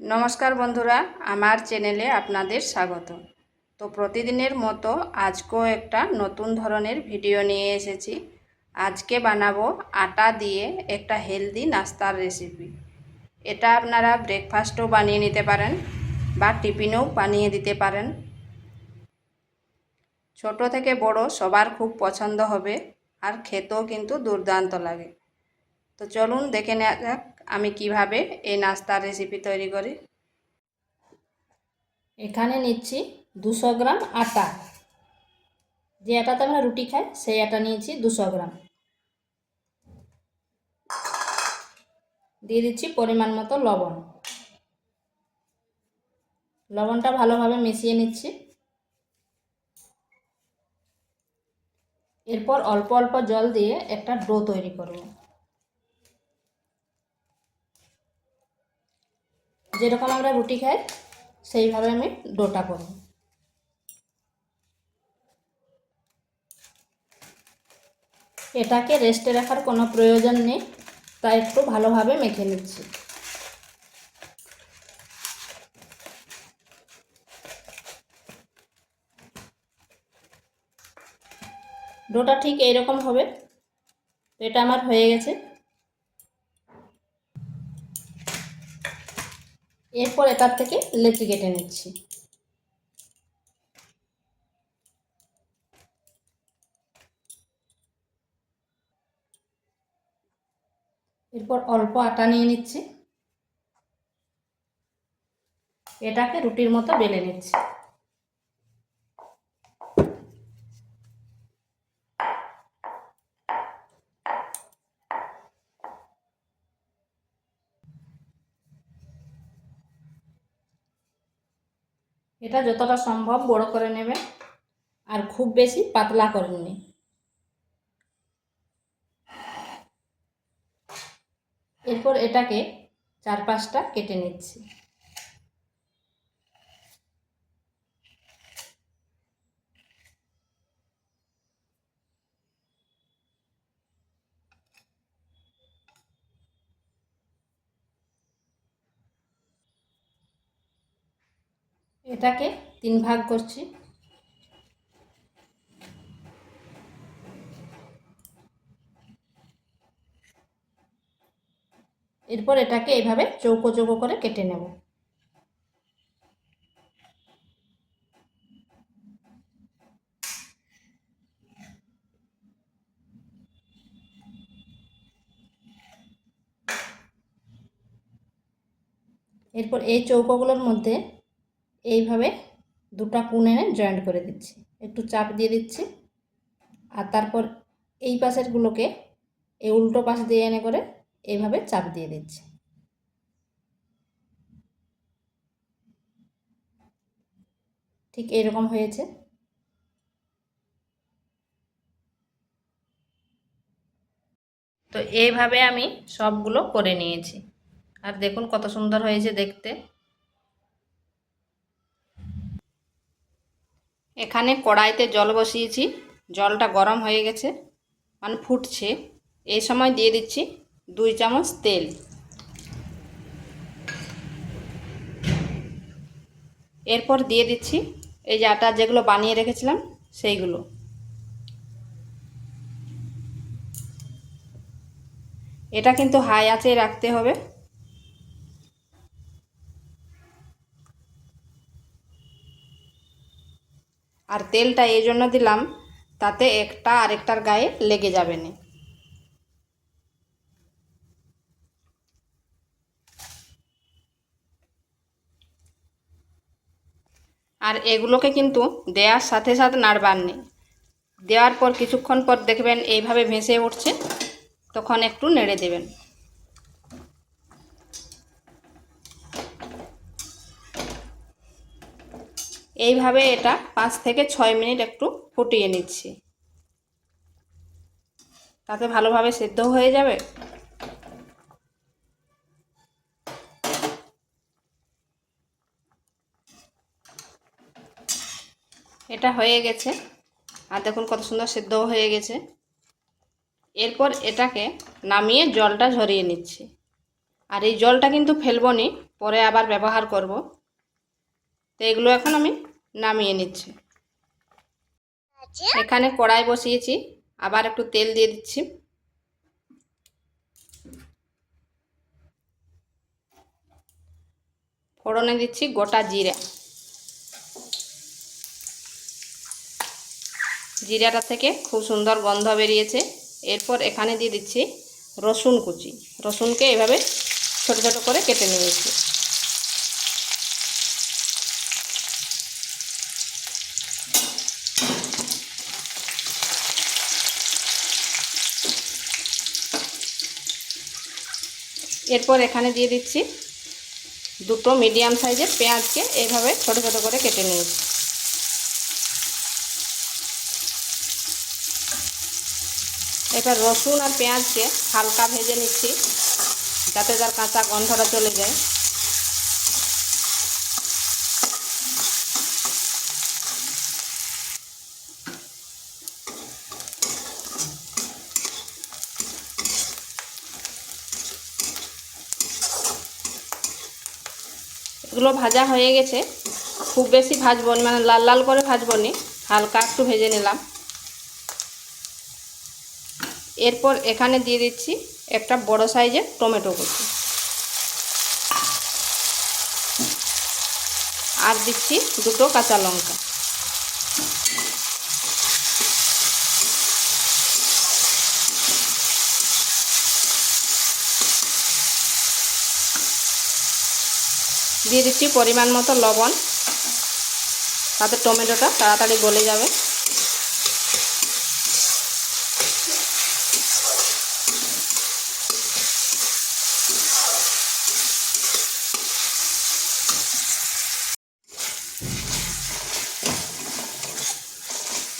নমস্কার বন্ধুরা, আমার চ্যানেলে আপনাদের স্বাগত। তো প্রতিদিনের মতো আজকেও একটা নতুন ধরনের ভিডিও নিয়ে এসেছি। আজকে বানাবো আটা দিয়ে একটা হেলদি নাস্তার রেসিপি। এটা আপনারা ব্রেকফাস্টও বানিয়ে নিতে পারেন বা টিফিনেও বানিয়ে দিতে পারেন। ছোট থেকে বড় সবার খুব পছন্দ হবে আর খেতেও কিন্তু দুর্দান্ত লাগে। তো চলুন দেখে নেওয়া যাক আমি কীভাবে এই নাস্তার রেসিপি তৈরি করি? এখানে নিচ্ছি দুশো গ্রাম আটা। যে আটাতে আমরা রুটি খাই, সেই আটা নিয়েছি দুশো গ্রাম। দিয়ে দিচ্ছি পরিমাণ মতো লবণ। লবণটা ভালোভাবে মিশিয়ে নিচ্ছি। এরপর অল্প অল্প জল দিয়ে একটা ডো তৈরি করব। যেরকম আমরা রুটি খাই, সেইভাবে আমি ডোটা করব। এটাকে রেস্টে রাখার কোনো প্রয়োজন নেই তাই একটু ভালোভাবে মেখে নিচ্ছি। ডোটা ঠিক এইরকম হবে এটা আমার হয়ে গেছে। এরপর এটার থেকে লেচি কেটে নিচ্ছি। এরপর অল্প আটা নিয়ে নিচ্ছি। এটাকে রুটির মতো বেলে নিচ্ছি। এটা যতটা সম্ভব বড় করে নেবে আর খুব বেশি পাতলা করে নেবে এরপর এটাকে চার পাঁচটা কেটে নিচ্ছি। এটাকে তিন ভাগ করছি। এরপর এটাকে এইভাবে চৌকো চৌকো করে কেটে নেব। এরপর এই চৌকোগুলোর মধ্যে এইভাবে দুটা কোণ এনে জয়েন্ট করে দিচ্ছি। একটু চাপ দিয়ে দিচ্ছি। আর তারপর এই পাশেরগুলোকে এই উল্টো পাশ দিয়ে এনে করে এইভাবে চাপ দিয়ে দিচ্ছি। ঠিক এরকম হয়েছে। তো এইভাবে আমি সবগুলো করে নিয়েছি। আর দেখুন কত সুন্দর হয়েছে দেখতে। এখানে কড়াইতে জল বসিয়েছি। জলটা গরম হয়ে গেছে মানে ফুটছে। এই সময় দিয়ে দিচ্ছি দুই চামচ তেল। এরপর দিয়ে দিচ্ছি এই যে আটা যেগুলো বানিয়ে রেখেছিলাম, সেইগুলো। এটা কিন্তু হাই আঁচে রাখতে হবে। আর তেলটা এই জন্য দিলাম, তাতে একটা আরেকটার গায়ে লেগে যাবে না। আর এগুলোকে কিন্তু দেওয়ার সাথে সাথে নাড়বার নেই। দেওয়ার পর কিছুক্ষণ পর দেখবেন এইভাবে ভেসে উঠছে, তখন একটু নেড়ে দেবেন। এইভাবে এটা পাঁচ থেকে ছয় মিনিট একটু ফুটিয়ে নিচ্ছি। তাতে ভালোভাবে সেদ্ধ হয়ে যাবে। এটা হয়ে গেছে। আর দেখুন কত সুন্দর সেদ্ধ হয়ে গেছে। এরপর এটাকে নামিয়ে জলটা ঝরিয়ে নিচ্ছি। আর এই জলটা কিন্তু ফেলব নি, পরে আবার ব্যবহার করব। তো এগুলো এখন আমি নামিয়ে নিচ্ছি। এখানে কড়াই বসিয়েছি। আবার একটু তেল দিয়ে দিচ্ছি। ফোড়নে দিচ্ছি গোটা জিরা। জিরাটা থেকে খুব সুন্দর গন্ধ বেরিয়েছে। এরপর এখানে দিয়ে দিচ্ছি রসুন কুচি। রসুনকে এভাবে ছোট ছোট করে কেটে নিয়েছি। এরপর এখানে দিয়ে দিচ্ছি দুটো মিডিয়াম সাইজের পেঁয়াজকে এইভাবে ছোট ছোট করে কেটে নিয়েছি এবার রসুন আর পেঁয়াজকে হালকা ভেজে নিচ্ছি যাতে তার কাঁচা গন্ধটা চলে যায়। এগুলো ভাজা হয়ে গেছে। খুব বেশি ভাজবো না, মানে লাল লাল করে ভাজবো নি হালকা একটু ভেজে নিলাম। এরপর এখানে দিয়ে দিচ্ছি একটা বড় সাইজের টমেটো কুচি। আর দিচ্ছি দুটো কাঁচা লঙ্কা। দিয়ে দিচ্ছি পরিমাণ মতো লবণ। তাতে টমেটোটা তাড়াতাড়ি গলে যাবে।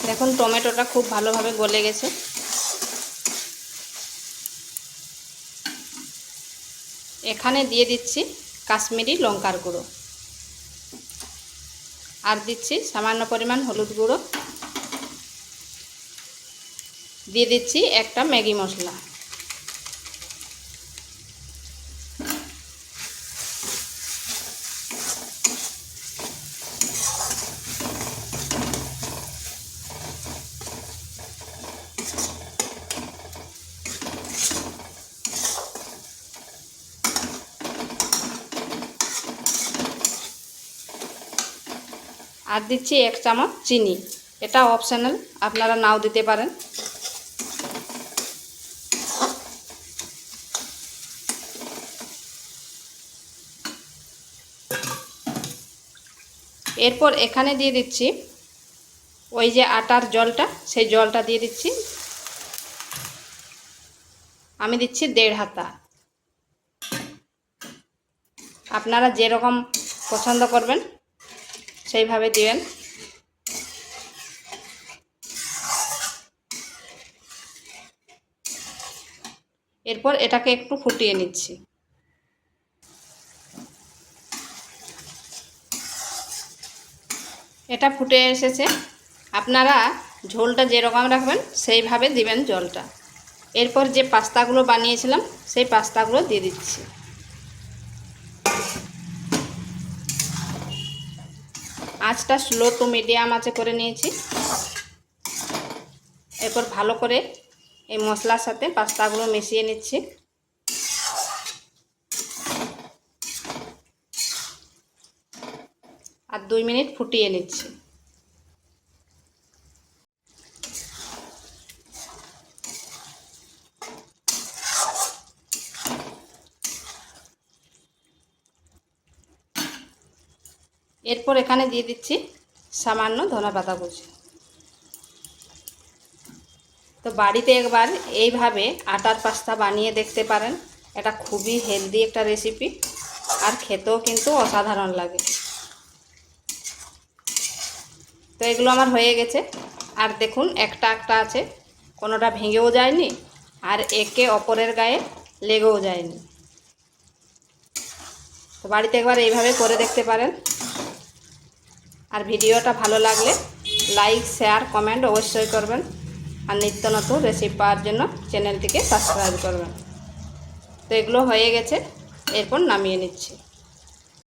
দেখুন, টমেটোটা খুব ভালোভাবে গলে গেছে। এখানে দিয়ে দিচ্ছি কাশ্মীরি লঙ্কার গুঁড়ো। আর দিচ্ছি সামান্য পরিমাণ হলুদ গুঁড়ো। দিয়ে দিচ্ছি একটা ম্যাগি মশলা। আর দিচ্ছি এক চামচ চিনি। এটা অপশানাল আপনারা নাও দিতে পারেন। এরপর এখানে দিয়ে দিচ্ছি ওই যে আটার জলটা, সেই জলটা দিয়ে দিচ্ছি। আমি দিচ্ছি দেড় হাতা। আপনারা যেরকম পছন্দ করবেন সেইভাবে দিবেন। এরপর এটাকে একটু ফুটিয়ে নিচ্ছি। এটা ফুটে এসেছে। আপনারা ঝোলটা যেরকম রাখবেন, সেইভাবে দিবেন জলটা। এরপর যে পাস্তাগুলো বানিয়েছিলাম, সেই পাস্তাগুলো দিয়ে দিচ্ছি। আঁচটা স্লো টু মিডিয়াম আঁচে করে নিয়েছি। এরপর ভালো করে এই মশলার সাথে পাস্তাগুলো মিশিয়ে নিচ্ছি। আর দুই মিনিট ফুটিয়ে নিচ্ছি। এরপর এখানে দিয়ে দিচ্ছি সামান্য ধনে পাতা কুচি। তো বাড়িতে একবার এইভাবে আটার পাস্তা বানিয়ে দেখতে পারেন। এটা খুবই হেলদি একটা রেসিপি আর খেতেও কিন্তু অসাধারণ লাগে। তো এগুলো আমার হয়ে গেছে। আর দেখুন, একটা একটা আছে। কোনোটা ভেঙেও যায়নি আর একে অপরের গায়ে লেগেও যায়নি। তো বাড়িতে একবার এইভাবে করে দেখতে পারেন। আর ভিডিওটা ভালো লাগলে লাইক, শেয়ার, কমেন্ট অবশ্যই করবেন। আর নিত্য নতুন রেসিপি পাওয়ার জন্য চ্যানেলটিকে সাবস্ক্রাইব করবেন। তো এগুলো হয়ে গেছে। এরপর নামিয়ে নিচ্ছি।